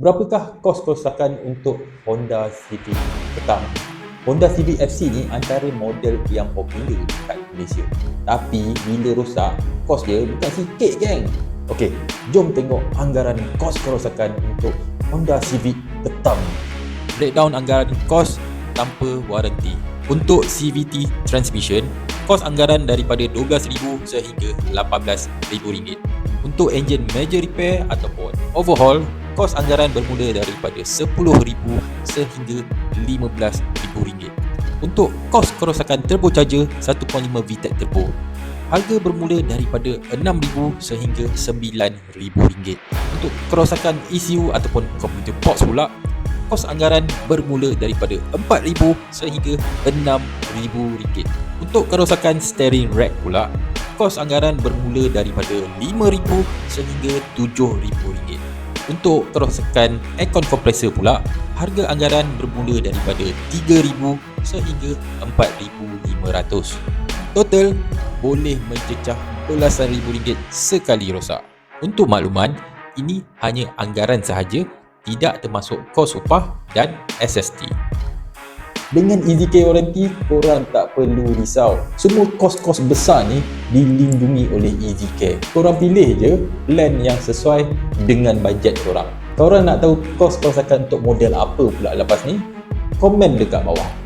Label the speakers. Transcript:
Speaker 1: Berapakah kos kerosakan untuk Honda Civic petang? Honda Civic FC ni antara model yang popular dekat Malaysia. Tapi bila rosak, kos dia bukan sikit geng. Okey, jom tengok anggaran kos kerosakan untuk Honda Civic petang. Breakdown anggaran kos tanpa waranti. Untuk CVT transmission, kos anggaran daripada RM12,000 sehingga RM18,000. Untuk enjin major repair ataupun overhaul, kos anggaran bermula daripada RM10,000 sehingga RM15,000. Untuk kos kerosakan turbocharger 1.5 VTEC turbo, harga bermula daripada RM6,000 sehingga RM9,000. Untuk kerosakan ECU ataupun computer box pula, kos anggaran bermula daripada RM4,000 sehingga RM6,000. Untuk kerosakan steering rack pula, kos anggaran bermula daripada RM5,000 sehingga RM7,000. Untuk kerosakan aircon compressor pula, harga anggaran bermula daripada RM3,000 sehingga RM4,500. Total boleh mencecah belasan ribu ringgit sekali rosak. Untuk makluman, ini hanya anggaran sahaja, tidak termasuk kos upah dan SST. Dengan EasyCare Warranty, korang tak perlu risau. Semua kos-kos besar ni dilindungi oleh EasyCare. Korang pilih je plan yang sesuai dengan bajet korang. Korang nak tahu kos kerosakan untuk model apa pula lepas ni? Komen dekat bawah.